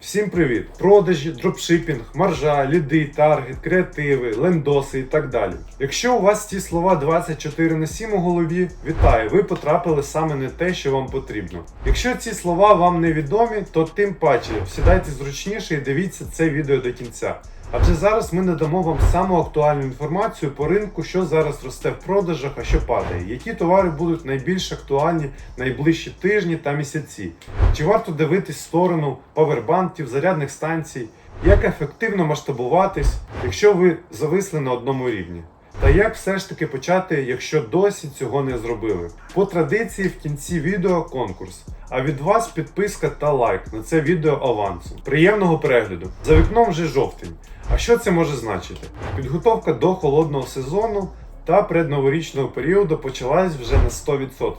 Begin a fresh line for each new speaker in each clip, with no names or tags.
Всім привіт! Продажі, дропшипінг, маржа, ліди, таргет, креативи, лендоси і так далі. Якщо у вас ці слова 24 на 7 у голові, вітаю, ви потрапили саме не те, що вам потрібно. Якщо ці слова вам невідомі, то тим паче сідайте зручніше і дивіться це відео до кінця. Адже зараз ми надамо вам саму актуальну інформацію по ринку, що зараз росте в продажах, а що падає, які товари будуть найбільш актуальні найближчі тижні та місяці. Чи варто дивитись сторону павербанків, зарядних станцій, як ефективно масштабуватись, якщо ви зависли на одному рівні? Та як все ж таки почати, якщо досі цього не зробили? По традиції в кінці відео конкурс. А від вас підписка та лайк на це відео авансу. Приємного перегляду! За вікном вже жовтень. А що це може значити? Підготовка до холодного сезону та предноворічного періоду почалась вже на 100%.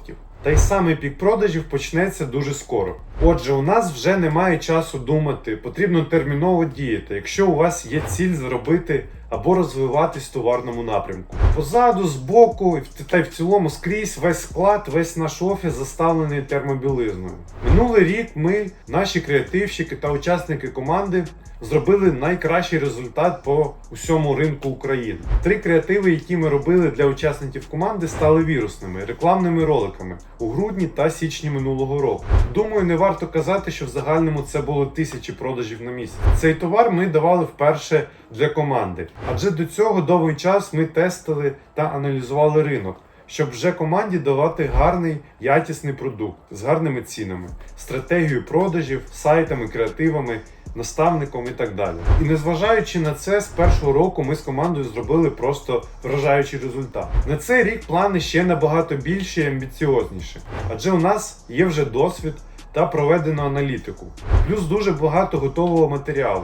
Та й самий пік продажів почнеться дуже скоро. Отже, у нас вже немає часу думати, потрібно терміново діяти, якщо у вас є ціль заробити або розвиватись в товарному напрямку. Позаду, збоку, та й в цілому скрізь весь склад, весь наш офіс заставлений термобілизною. Минулий рік ми, наші креативщики та учасники команди зробили найкращий результат по усьому ринку України. Три креативи, які ми робили для учасників команди, стали вірусними рекламними роликами у грудні та січні минулого року. Думаю, не варто казати, що в загальному це було тисячі продажів на місяць. Цей товар ми давали вперше для команди, адже до цього довгий час ми тестили та аналізували ринок. Щоб вже команді давати гарний якісний продукт з гарними цінами, стратегією продажів, сайтами, креативами, наставником і так далі. І незважаючи на це, з першого року ми з командою зробили просто вражаючий результат. На цей рік плани ще набагато більші і амбіціозніші, адже у нас є вже досвід та проведено аналітику, плюс дуже багато готового матеріалу,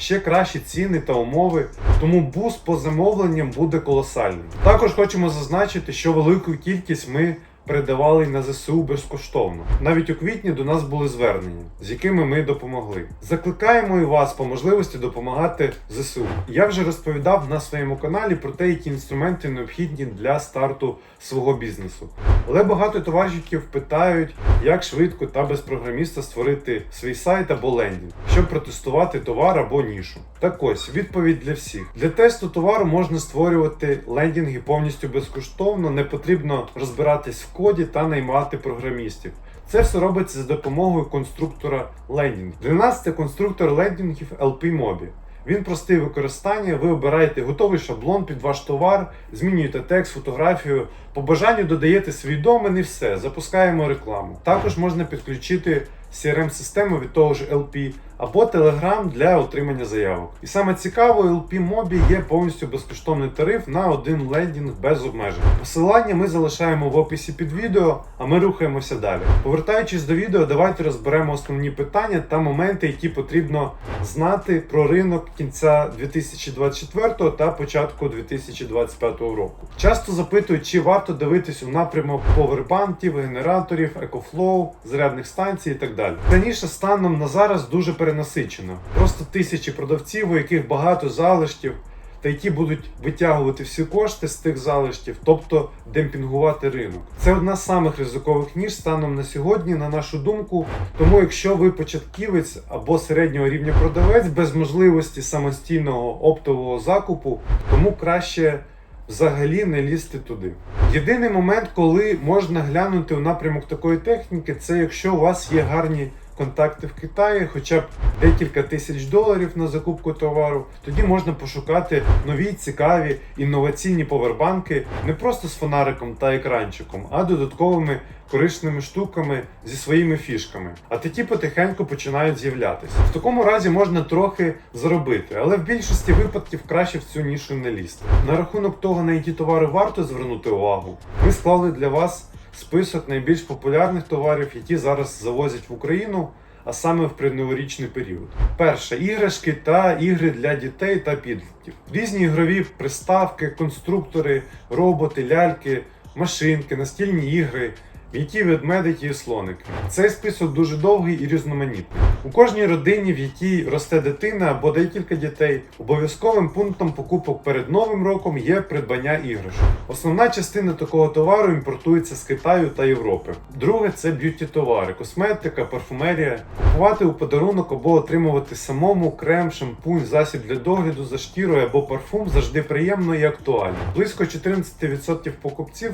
ще кращі ціни та умови, тому буст по замовленням буде колосальним. Також хочемо зазначити, що велику кількість ми передавали на ЗСУ безкоштовно. Навіть у квітні до нас були звернення, з якими ми допомогли. Закликаємо і вас по можливості допомагати ЗСУ. Я вже розповідав на своєму каналі про те, які інструменти необхідні для старту свого бізнесу. Але багато товаришів питають, як швидко та без програміста створити свій сайт або лендінг, щоб протестувати товар або нішу. Так ось відповідь для всіх. Для тесту товару можна створювати лендінги повністю безкоштовно, не потрібно розбиратись в коді та наймати програмістів. Це все робиться за допомогою конструктора лендінг. Для нас це конструктор лендінгів LP-Mobi. Він простий в використанні, ви обираєте готовий шаблон під ваш товар, змінюєте текст, фотографію, по бажанню додаєте свій домен і все, запускаємо рекламу. Також можна підключити CRM-систему від того ж LP або Telegram для отримання заявок. І саме цікаво, LP Mobi є повністю безкоштовний тариф на один лендінг без обмежень. Посилання ми залишаємо в описі під відео, а ми рухаємося далі. Повертаючись до відео, давайте розберемо основні питання та моменти, які потрібно знати про ринок кінця 2024 та початку 2025 року. Часто запитують, чи варто дивитись у напрямок повербанків, генераторів, екофлоу, зарядних станцій і так далі. Раніше станом на зараз дуже перенасичено. Просто тисячі продавців, у яких багато залишків. Та які будуть витягувати всі кошти з тих залишків, тобто демпінгувати ринок. Це одна з самих ризикових ніж станом на сьогодні, на нашу думку. Тому, якщо ви початківець або середнього рівня продавець без можливості самостійного оптового закупу, тому краще взагалі не лізти туди. Єдиний момент, коли можна глянути в напрямок такої техніки, це якщо у вас є гарні контакти в Китаї, хоча б декілька тисяч доларів на закупку товару, тоді можна пошукати нові, цікаві інноваційні повербанки не просто з фонариком та екранчиком, а додатковими корисними штуками зі своїми фішками. А такі потихеньку починають з'являтися. В такому разі можна трохи заробити, але в більшості випадків краще в цю нішу не лізти. На рахунок того, на які товари варто звернути увагу, ми склали для вас список найбільш популярних товарів, які зараз завозять в Україну. А саме в предноворічний період. Перше іграшки та ігри для дітей та підлітків. Різні ігрові приставки, конструктори, роботи, ляльки, машинки, настільні ігри, м'які ведмедики і слоники. Цей список дуже довгий і різноманітний. У кожній родині, в якій росте дитина або декілька дітей, обов'язковим пунктом покупок перед новим роком є придбання іграшок. Основна частина такого товару імпортується з Китаю та Європи. Друге це б'юті товари, косметика, парфумерія. Купувати у подарунок або отримувати самому крем, шампунь, засіб для догляду за шкірою або парфум завжди приємно і актуально. Близько 14% покупців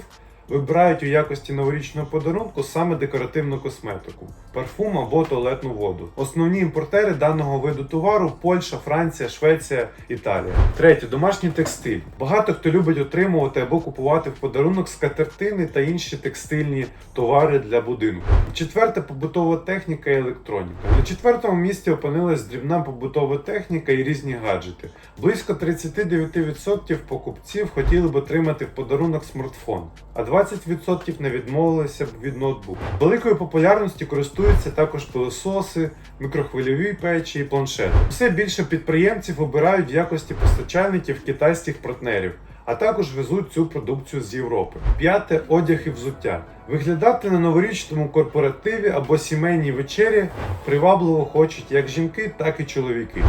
вибирають у якості новорічного подарунку саме декоративну косметику, парфум або туалетну воду. Основні імпортери даного виду товару Польща, Франція, Швеція, Італія. Третє домашній текстиль. Багато хто любить отримувати або купувати в подарунок скатертини та інші текстильні товари для будинку. Четверте побутова техніка і електроніка. На четвертому місці опинилась дрібна побутова техніка і різні гаджети. Близько 39% покупців хотіли б отримати в подарунок смартфон, а 20% не відмовилися б від ноутбуку. Великою популярністю користуються також пилососи, мікрохвильові печі і планшети. Все більше підприємців обирають в якості постачальників китайських партнерів. А також везуть цю продукцію з Європи. П'яте одяг і взуття. Виглядати на новорічному корпоративі або сімейній вечері привабливо хочуть як жінки, так і чоловіки.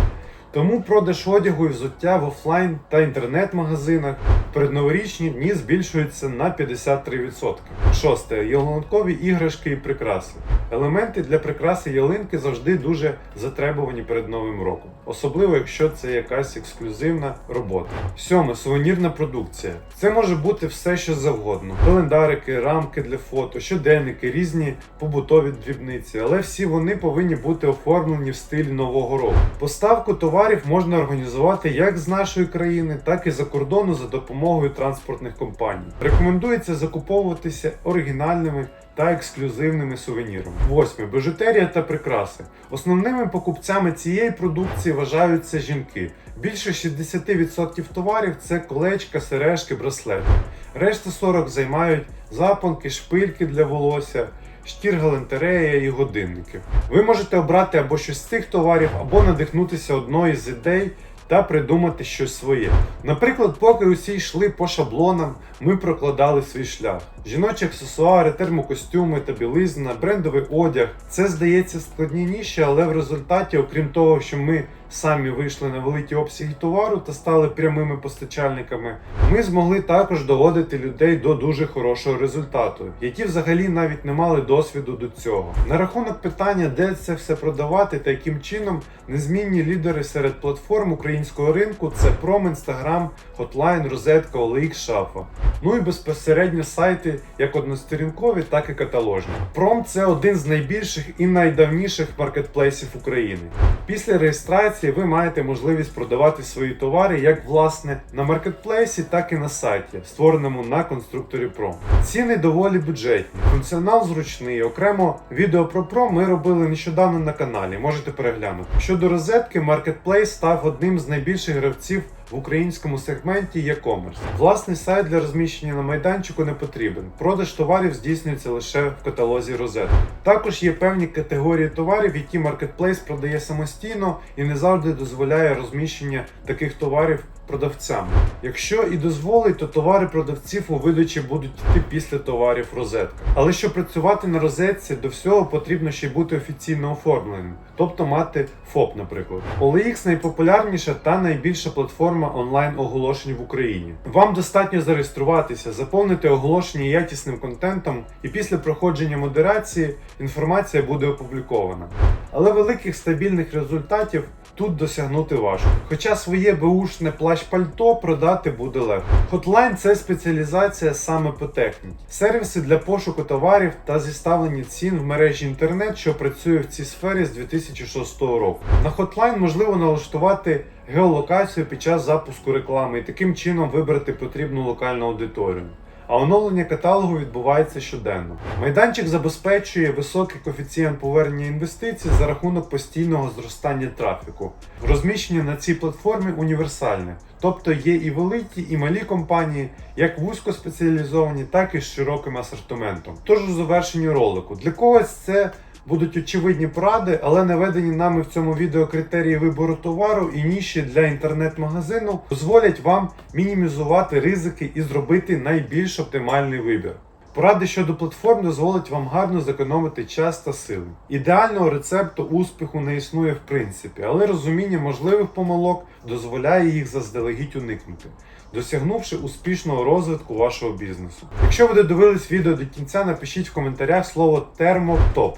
Тому продаж одягу і взуття в офлайн та інтернет-магазинах передноворічні дні збільшується на 53%. Шосте. Ялинкові іграшки і прикраси. Елементи для прикраси ялинки завжди дуже затребувані перед Новим роком, особливо якщо це якась ексклюзивна робота. Сьоме. Сувенірна продукція. Це може бути все, що завгодно: календарики, рамки для фото, щоденники, різні побутові дрібниці, але всі вони повинні бути оформлені в стилі нового року. Поставку товарів можна організувати як з нашої країни, так і за кордону за допомогою транспортних компаній. Рекомендується закуповуватися оригінальними та ексклюзивними сувенірами. Восьме. Бижутерія та прикраси. Основними покупцями цієї продукції вважаються жінки. Більше 60% товарів це колечка, сережки, браслети. Решта 40 займають запонки, шпильки для волосся, штір галантерея і годинники. Ви можете обрати або щось з цих товарів, або надихнутися одною з ідей та придумати щось своє. Наприклад, поки усі йшли по шаблонам, ми прокладали свій шлях. Жіночі аксесуари, термокостюми та білизна, брендовий одяг. Це здається складніше, але в результаті, окрім того, що ми самі вийшли на великі обсяги товару та стали прямими постачальниками, ми змогли також доводити людей до дуже хорошого результату, які взагалі навіть не мали досвіду до цього. На рахунок питання, де це все продавати та яким чином незмінні лідери серед платформ українського ринку це Пром, Інстаграм, Hotline, Розетка, OLX, Шафа. Ну і безпосередньо сайти як односторінкові, так і каталожні. Пром це один з найбільших і найдавніших маркетплейсів України. Після реєстрації ви маєте можливість продавати свої товари як власне на маркетплейсі, так і на сайті, створеному на конструкторі Pro. Ціни доволі бюджетні, функціонал зручний. Окремо відео про Pro ми робили нещодавно на каналі. Можете переглянути. Щодо розетки, маркетплейс став одним з найбільших гравців в українському сегменті e-commerce. Власний сайт для розміщення на майданчику не потрібен. Продаж товарів здійснюється лише в каталозі розетки. Також є певні категорії товарів, які маркетплейс продає самостійно і не завжди дозволяє розміщення таких товарів продавцям. Якщо і дозволить, то товари продавців у видачі будуть йти після товарів розетка. Але щоб працювати на розетці, до всього потрібно ще й бути офіційно оформленим, тобто мати ФОП, наприклад. OLX найпопулярніша та найбільша платформа онлайн-оголошень в Україні. Вам достатньо зареєструватися, заповнити оголошення якісним контентом, і після проходження модерації інформація буде опублікована. Але великих стабільних результатів тут досягнути важко. Хоча своє беушне плащ-пальто продати буде легко. Hotline – це спеціалізація саме по техніці, сервіси для пошуку товарів та зіставлення цін в мережі інтернет, що працює в цій сфері з 2006 року. На Hotline можливо налаштувати геолокацію під час запуску реклами і таким чином вибрати потрібну локальну аудиторію. А оновлення каталогу відбувається щоденно. Майданчик забезпечує високий коефіцієнт повернення інвестицій за рахунок постійного зростання трафіку. Розміщення на цій платформі універсальне, тобто є і великі, і малі компанії, як вузькоспеціалізовані, так і з широким асортиментом. Тож у завершенні ролику для когось це будуть очевидні поради, але наведені нами в цьому відео критерії вибору товару і ніші для інтернет-магазину дозволять вам мінімізувати ризики і зробити найбільш оптимальний вибір. Поради щодо платформ дозволять вам гарно зекономити час та сили. Ідеального рецепту успіху не існує в принципі, але розуміння можливих помилок дозволяє їх заздалегідь уникнути, досягнувши успішного розвитку вашого бізнесу. Якщо ви додивились відео до кінця, напишіть в коментарях слово термотоп,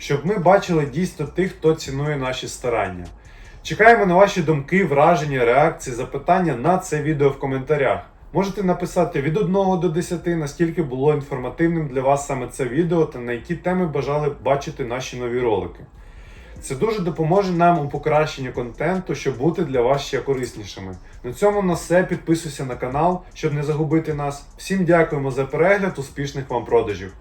щоб ми бачили дійсно тих, хто цінує наші старання. Чекаємо на ваші думки, враження, реакції, запитання на це відео в коментарях. Можете написати від 1 до 10, наскільки було інформативним для вас саме це відео та на які теми бажали бачити наші нові ролики. Це дуже допоможе нам у покращенні контенту, щоб бути для вас ще кориснішими. На цьому на все. Підписуйся на канал, щоб не загубити нас. Всім дякуємо за перегляд, успішних вам продажів!